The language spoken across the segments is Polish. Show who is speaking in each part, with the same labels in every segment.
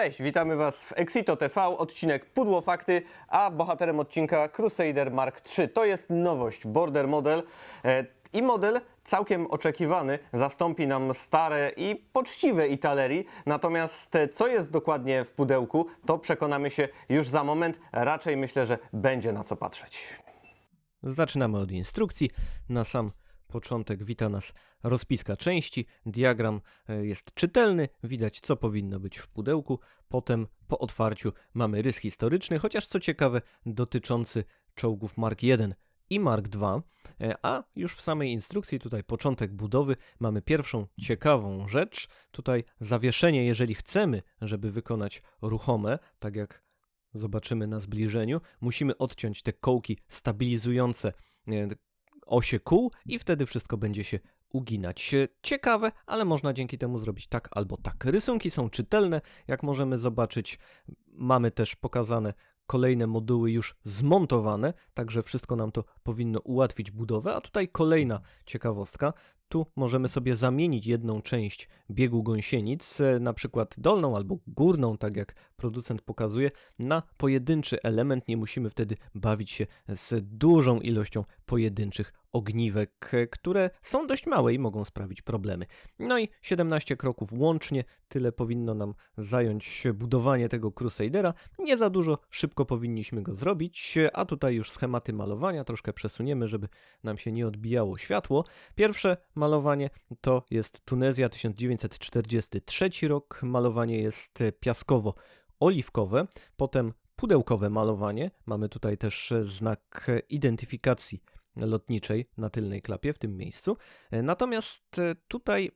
Speaker 1: Cześć, witamy Was w Exito TV, odcinek Pudło Fakty, a bohaterem odcinka Crusader Mark III. To jest nowość, border model e, i model całkiem oczekiwany zastąpi nam stare i poczciwe Italerii. Natomiast e, co jest dokładnie w pudełku, to przekonamy się już za moment. Raczej myślę, że będzie na co patrzeć.
Speaker 2: Zaczynamy od instrukcji. Na sam początek wita nas rozpiska części. Diagram e, jest czytelny, widać co powinno być w pudełku. Potem po otwarciu mamy rys historyczny, chociaż co ciekawe dotyczący czołgów Mark I i Mark II. E, A już w samej instrukcji, tutaj początek budowy, mamy pierwszą ciekawą rzecz. Tutaj zawieszenie, jeżeli chcemy, żeby wykonać ruchome, tak jak zobaczymy na zbliżeniu, musimy odciąć te kołki stabilizujące e, osie kół i wtedy wszystko będzie się uginać. E, Ciekawe, ale można dzięki temu zrobić tak albo tak. Rysunki są czytelne, jak możemy zobaczyć. Mamy też pokazane kolejne moduły już zmontowane, także wszystko nam to powinno ułatwić budowę. A tutaj kolejna ciekawostka. Tu możemy sobie zamienić jedną część biegu gąsienic, e, na przykład dolną albo górną, tak jak producent pokazuje, na pojedynczy element. Nie musimy wtedy bawić się z dużą ilością pojedynczych ogniwek, e, które są dość małe i mogą sprawić problemy. No i 17 kroków łącznie, tyle powinno nam zająć budowanie tego Crusadera. Nie za dużo, szybko powinniśmy go zrobić, e, a tutaj już schematy malowania troszkę przesuniemy, żeby nam się nie odbijało światło. Pierwsze malowanie to jest Tunezja 1943 rok. Malowanie jest piaskowo-oliwkowe, potem pudełkowe malowanie. Mamy tutaj też znak identyfikacji lotniczej na tylnej klapie w tym miejscu. Natomiast tutaj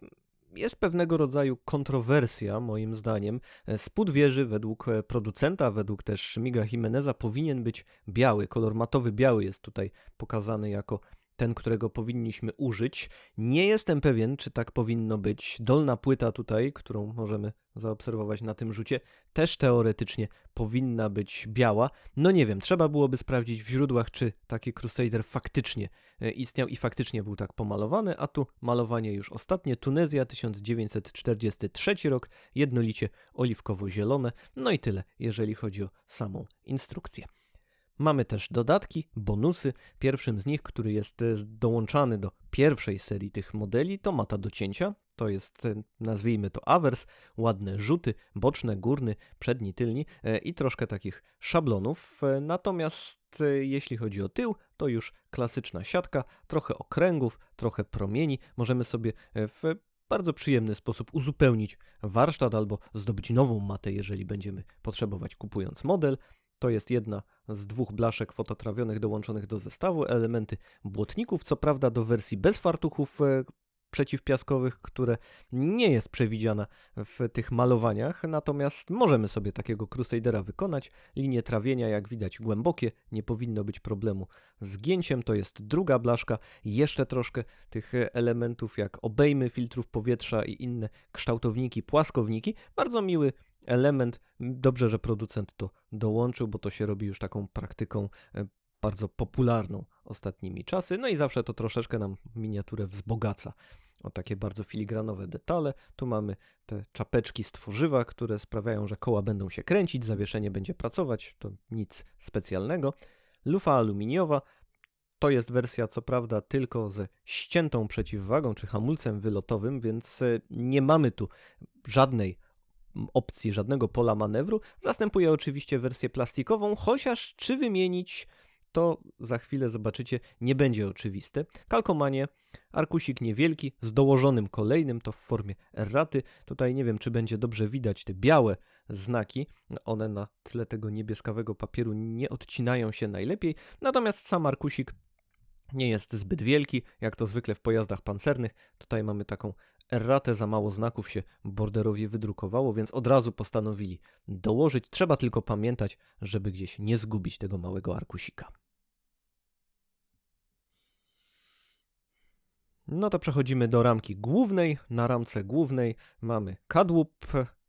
Speaker 2: jest pewnego rodzaju kontrowersja, moim zdaniem. Spód wieży według producenta, według też Miga Jimeneza powinien być biały. Kolor matowy biały jest tutaj pokazany jako ten, którego powinniśmy użyć. Nie jestem pewien, czy tak powinno być. Dolna płyta tutaj, którą możemy zaobserwować na tym rzucie, też teoretycznie powinna być biała. No nie wiem, trzeba byłoby sprawdzić w źródłach, czy taki Crusader faktycznie e, istniał i faktycznie był tak pomalowany, a tu malowanie już ostatnie. Tunezja 1943 rok, jednolicie oliwkowo-zielone. No i tyle, jeżeli chodzi o samą instrukcję. Mamy też dodatki, bonusy. Pierwszym z nich, który jest e, dołączany do pierwszej serii tych modeli, to mata do cięcia. To jest, e, nazwijmy to awers, ładne rzuty, boczne, górny, przedni, tylni e, i troszkę takich szablonów. Natomiast jeśli chodzi o tył, to już klasyczna siatka, trochę okręgów, trochę promieni. Możemy sobie w bardzo przyjemny sposób uzupełnić warsztat albo zdobyć nową matę, jeżeli będziemy potrzebować kupując model. To jest jedna z dwóch blaszek fototrawionych dołączonych do zestawu, elementy błotników, co prawda do wersji bez fartuchów e, przeciwpiaskowych, które nie jest przewidziana w tych malowaniach, natomiast możemy sobie takiego Crusadera wykonać. Linie trawienia, jak widać, głębokie, nie powinno być problemu z. To jest druga blaszka, jeszcze troszkę tych elementów jak obejmy filtrów powietrza i inne kształtowniki, płaskowniki. Bardzo miły element. Dobrze, że producent to dołączył, bo to się robi już taką praktyką e, bardzo popularną ostatnimi czasy. No i zawsze to troszeczkę nam miniaturę wzbogaca o takie bardzo filigranowe detale. Tu mamy te czapeczki z tworzywa, które sprawiają, że koła będą się kręcić, zawieszenie będzie pracować. To nic specjalnego. Lufa aluminiowa. To jest wersja, co prawda, tylko ze ściętą przeciwwagą czy hamulcem wylotowym, więc e, nie mamy tu żadnej opcji, żadnego pola manewru. Zastępuje oczywiście wersję plastikową, chociaż czy wymienić, to za chwilę zobaczycie, nie będzie oczywiste. Kalkomanie, arkusik niewielki z dołożonym kolejnym, to w formie erraty. Tutaj nie wiem, czy będzie dobrze widać te białe znaki. One na tle tego niebieskawego papieru nie odcinają się najlepiej. Natomiast sam arkusik nie jest zbyt wielki, jak to zwykle w pojazdach pancernych. Tutaj mamy taką erratę, za mało znaków się borderowi wydrukowało, więc od razu postanowili dołożyć. Trzeba tylko pamiętać, żeby gdzieś nie zgubić tego małego arkusika. No to przechodzimy do ramki głównej. Na ramce głównej mamy kadłub,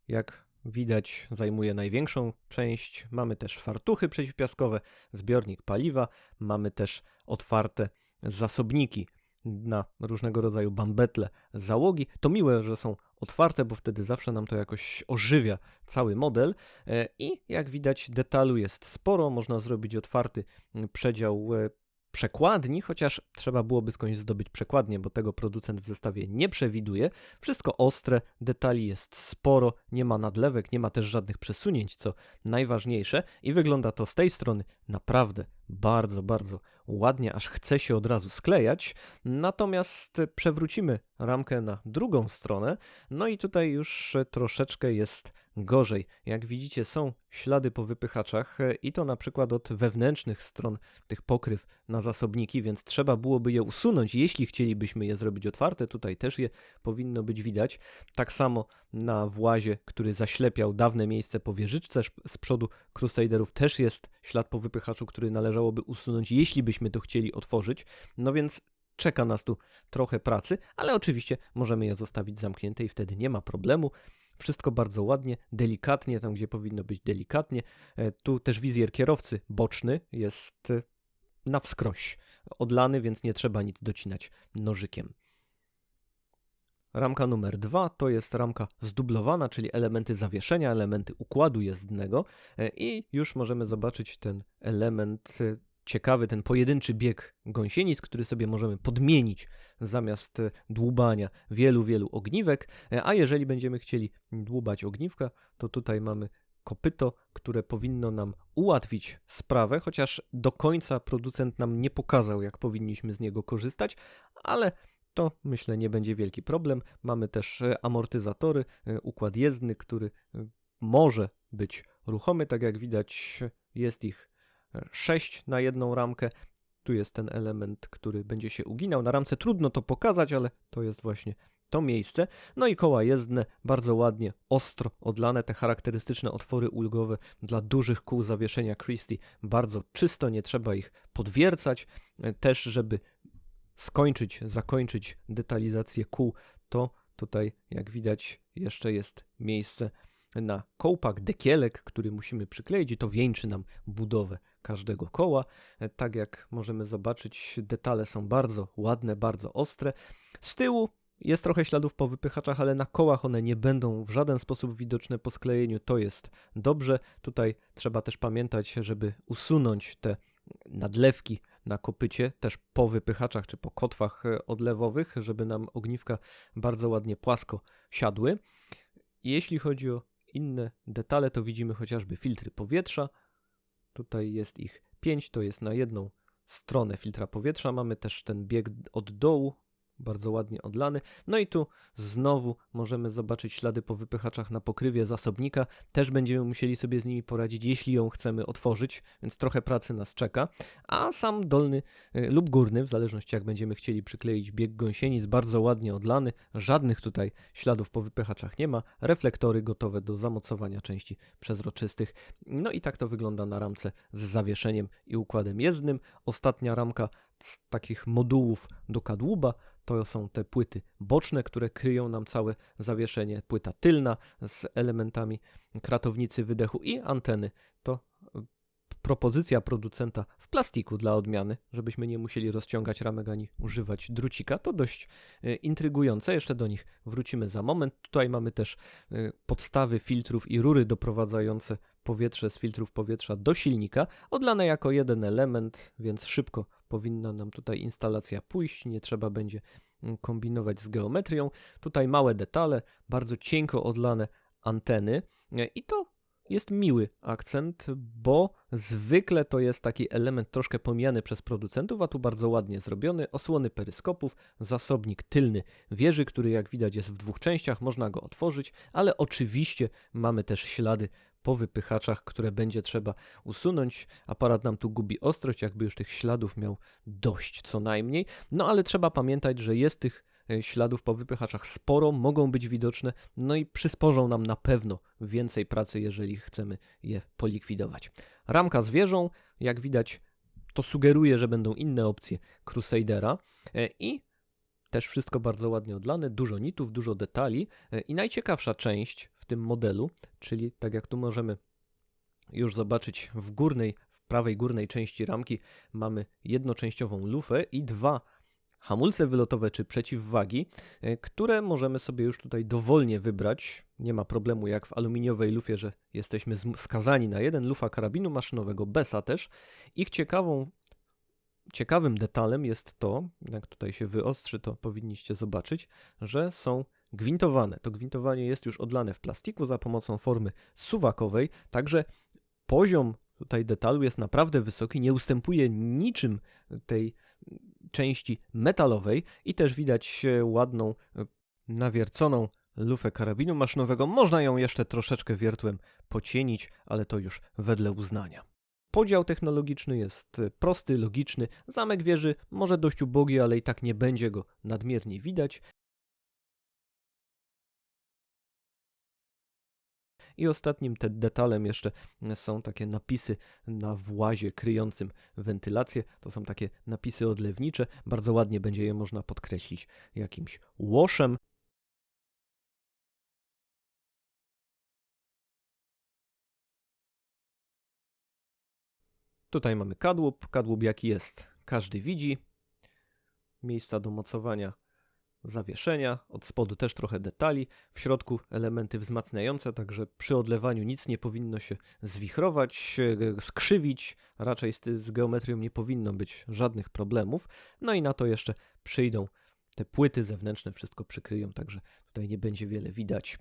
Speaker 2: jak widać zajmuje największą część. Mamy też fartuchy przeciwpiaskowe, zbiornik paliwa, mamy też otwarte zasobniki na różnego rodzaju bambetle załogi. To miłe, że są otwarte, bo wtedy zawsze nam to jakoś ożywia cały model. E, I jak widać, detalu jest sporo. Można zrobić otwarty przedział e, przekładni, chociaż trzeba byłoby skądś zdobyć przekładnię, bo tego producent w zestawie nie przewiduje. Wszystko ostre, detali jest sporo, nie ma nadlewek, nie ma też żadnych przesunięć, co najważniejsze i wygląda to z tej strony naprawdę bardzo, bardzo ładnie, aż chce się od razu sklejać. Natomiast przewrócimy ramkę na drugą stronę, no i tutaj już troszeczkę jest gorzej. Jak widzicie, są ślady po wypychaczach e, i to na przykład od wewnętrznych stron tych pokryw na zasobniki, więc trzeba byłoby je usunąć, jeśli chcielibyśmy je zrobić otwarte. Tutaj też je powinno być widać. Tak samo na włazie, który zaślepiał dawne miejsce po wieżyczce z przodu Crusaderów, też jest ślad po wypychaczu, który należałoby usunąć, jeśli byśmy to chcieli otworzyć. No więc czeka nas tu trochę pracy, ale oczywiście możemy je zostawić zamknięte i wtedy nie ma problemu. Wszystko bardzo ładnie, delikatnie, tam gdzie powinno być delikatnie. E, Tu też wizjer kierowcy boczny jest e, na wskroś odlany, więc nie trzeba nic docinać nożykiem. Ramka numer dwa to jest ramka zdublowana, czyli elementy zawieszenia, elementy układu jezdnego e, i już możemy zobaczyć ten element ciekawy, ten pojedynczy bieg gąsienic, który sobie możemy podmienić zamiast e, dłubania wielu, wielu ogniwek, E, a jeżeli będziemy chcieli dłubać ogniwka, to tutaj mamy kopyto, które powinno nam ułatwić sprawę, chociaż do końca producent nam nie pokazał, jak powinniśmy z niego korzystać, ale to myślę nie będzie wielki problem. Mamy też e, amortyzatory, układ jezdny, który może być ruchomy, tak jak widać jest ich 6 na jedną ramkę. Tu jest ten element, który będzie się uginał. Na ramce trudno to pokazać, ale to jest właśnie to miejsce. No i koła jezdne, bardzo ładnie, ostro odlane, te charakterystyczne otwory ulgowe dla dużych kół zawieszenia Christie. Bardzo czysto, nie trzeba ich podwiercać. E, Też, żeby skończyć, zakończyć detalizację kół, to tutaj, jak widać, jeszcze jest miejsce na kołpak, dekielek, który musimy przykleić i to wieńczy nam budowę każdego koła. E, Tak jak możemy zobaczyć, detale są bardzo ładne, bardzo ostre. Z tyłu jest trochę śladów po wypychaczach, ale na kołach one nie będą w żaden sposób widoczne po sklejeniu. To jest dobrze. Tutaj trzeba też pamiętać, żeby usunąć te nadlewki na kopycie, też po wypychaczach czy po kotwach e, odlewowych, żeby nam ogniwka bardzo ładnie płasko siadły. Jeśli chodzi o inne detale, to widzimy chociażby filtry powietrza. Tutaj jest ich 5, to jest na jedną stronę filtra powietrza. Mamy też ten bieg od dołu, bardzo ładnie odlany. No i tu znowu możemy zobaczyć ślady po wypychaczach na pokrywie zasobnika. Też będziemy musieli sobie z nimi poradzić, jeśli ją chcemy otworzyć, więc trochę pracy nas czeka. A sam dolny y, lub górny, w zależności jak będziemy chcieli przykleić bieg gąsienic, bardzo ładnie odlany. Żadnych tutaj śladów po wypychaczach nie ma. Reflektory gotowe do zamocowania części przezroczystych. No i tak to wygląda na ramce z zawieszeniem i układem jezdnym. Ostatnia ramka z takich modułów do kadłuba to są te płyty boczne, które kryją nam całe zawieszenie. Płyta tylna z elementami kratownicy wydechu i anteny. To propozycja producenta w plastiku dla odmiany, żebyśmy nie musieli rozciągać ramek ani używać drucika. To dość e, intrygujące. Jeszcze do nich wrócimy za moment. Tutaj mamy też e, podstawy filtrów i rury doprowadzające powietrze z filtrów powietrza do silnika, odlane jako jeden element, więc szybko powinna nam tutaj instalacja pójść, nie trzeba będzie kombinować z geometrią. Tutaj małe detale, bardzo cienko odlane anteny e, i to jest miły akcent, bo zwykle to jest taki element troszkę pomijany przez producentów, a tu bardzo ładnie zrobiony. Osłony peryskopów, zasobnik tylny wieży, który jak widać jest w dwóch częściach, można go otworzyć, ale oczywiście mamy też ślady po wypychaczach, które będzie trzeba usunąć. Aparat nam tu gubi ostrość, jakby już tych śladów miał dość co najmniej. No ale trzeba pamiętać, że jest tych śladów po wypychaczach sporo, mogą być widoczne, no i przysporzą nam na pewno więcej pracy, jeżeli chcemy je polikwidować. Ramka z wieżą, jak widać, to sugeruje, że będą inne opcje Crusadera e, i też wszystko bardzo ładnie odlane, dużo nitów, dużo detali e, i najciekawsza część w tym modelu, czyli tak jak tu możemy już zobaczyć w górnej, w prawej górnej części ramki mamy jednoczęściową lufę i dwa hamulce wylotowe czy przeciwwagi, e, które możemy sobie już tutaj dowolnie wybrać. Nie ma problemu jak w aluminiowej lufie, że jesteśmy skazani na jeden lufa karabinu maszynowego BESA też. Ich ciekawą, ciekawym detalem jest to, jak tutaj się wyostrzy, to powinniście zobaczyć, że są gwintowane. To gwintowanie jest już odlane w plastiku za pomocą formy suwakowej, także poziom tutaj detalu jest naprawdę wysoki, nie ustępuje niczym tej części metalowej i też widać e, ładną, e, nawierconą lufę karabinu maszynowego. Można ją jeszcze troszeczkę wiertłem pocienić, ale to już wedle uznania. Podział technologiczny jest e, prosty, logiczny. Zamek wieży może dość ubogi, ale i tak nie będzie go nadmiernie widać. I ostatnim te detalem jeszcze są takie napisy na włazie kryjącym wentylację. To są takie napisy odlewnicze. Bardzo ładnie będzie je można podkreślić jakimś łoszem. Tutaj mamy kadłub. Kadłub jaki jest, każdy widzi. Miejsca do mocowania zawieszenia, od spodu też trochę detali, w środku elementy wzmacniające, także przy odlewaniu nic nie powinno się zwichrować, e, skrzywić, raczej z, z geometrią nie powinno być żadnych problemów. No i na to jeszcze przyjdą te płyty zewnętrzne, wszystko przykryją, także tutaj nie będzie wiele widać.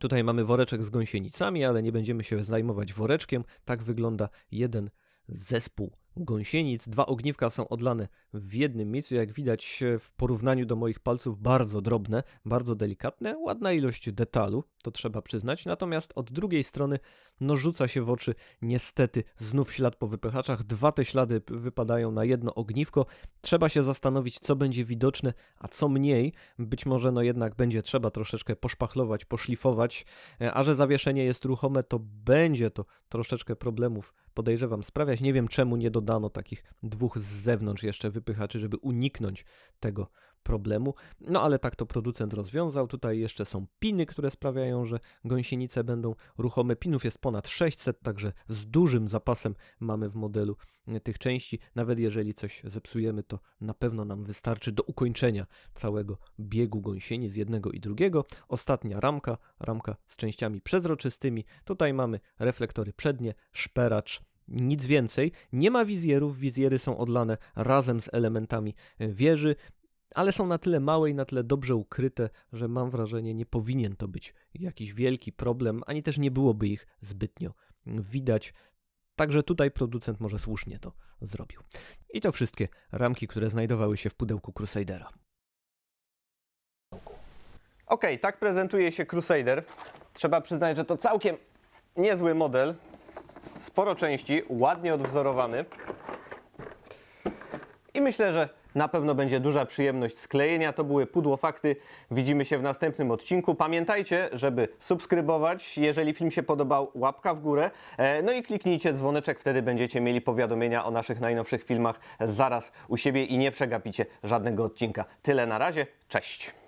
Speaker 2: Tutaj mamy woreczek z gąsienicami, ale nie będziemy się zajmować woreczkiem. Tak wygląda jeden zespół gąsienic. Dwa ogniwka są odlane w jednym miejscu. Jak widać e, w porównaniu do moich palców, bardzo drobne, bardzo delikatne. Ładna ilość detalu, to trzeba przyznać. Natomiast od drugiej strony, no rzuca się w oczy niestety znów ślad po wypychaczach. Dwa te ślady wypadają na jedno ogniwko. Trzeba się zastanowić, co będzie widoczne, a co mniej. Być może no jednak będzie trzeba troszeczkę poszpachlować, poszlifować, E, a że zawieszenie jest ruchome, to będzie to troszeczkę problemów podejrzewam sprawiać. Nie wiem czemu nie dodano takich dwóch z zewnątrz jeszcze wypychaczy, żeby uniknąć tego problemu. No ale tak to producent rozwiązał. Tutaj jeszcze są piny, które sprawiają, że gąsienice będą ruchome. Pinów jest ponad 600, także z dużym zapasem mamy w modelu e, tych części. Nawet jeżeli coś zepsujemy, to na pewno nam wystarczy do ukończenia całego biegu gąsienic jednego i drugiego. Ostatnia ramka, ramka z częściami przezroczystymi. Tutaj mamy reflektory przednie, szperacz, nic więcej. Nie ma wizjerów, wizjery są odlane razem z elementami e, wieży, ale są na tyle małe i na tyle dobrze ukryte, że mam wrażenie, nie powinien to być jakiś wielki problem, ani też nie byłoby ich zbytnio widać. Także tutaj producent może słusznie to zrobił. I to wszystkie ramki, które znajdowały się w pudełku Crusadera.
Speaker 1: Ok, tak prezentuje się Crusader. Trzeba przyznać, że to całkiem niezły model. Sporo części, ładnie odwzorowany. I myślę, że na pewno będzie duża przyjemność sklejenia. To były pudło fakty. Widzimy się w następnym odcinku. Pamiętajcie, żeby subskrybować. Jeżeli film się podobał, łapka w górę. E, No i kliknijcie dzwoneczek, wtedy będziecie mieli powiadomienia o naszych najnowszych filmach zaraz u siebie i nie przegapicie żadnego odcinka. Tyle na razie. Cześć.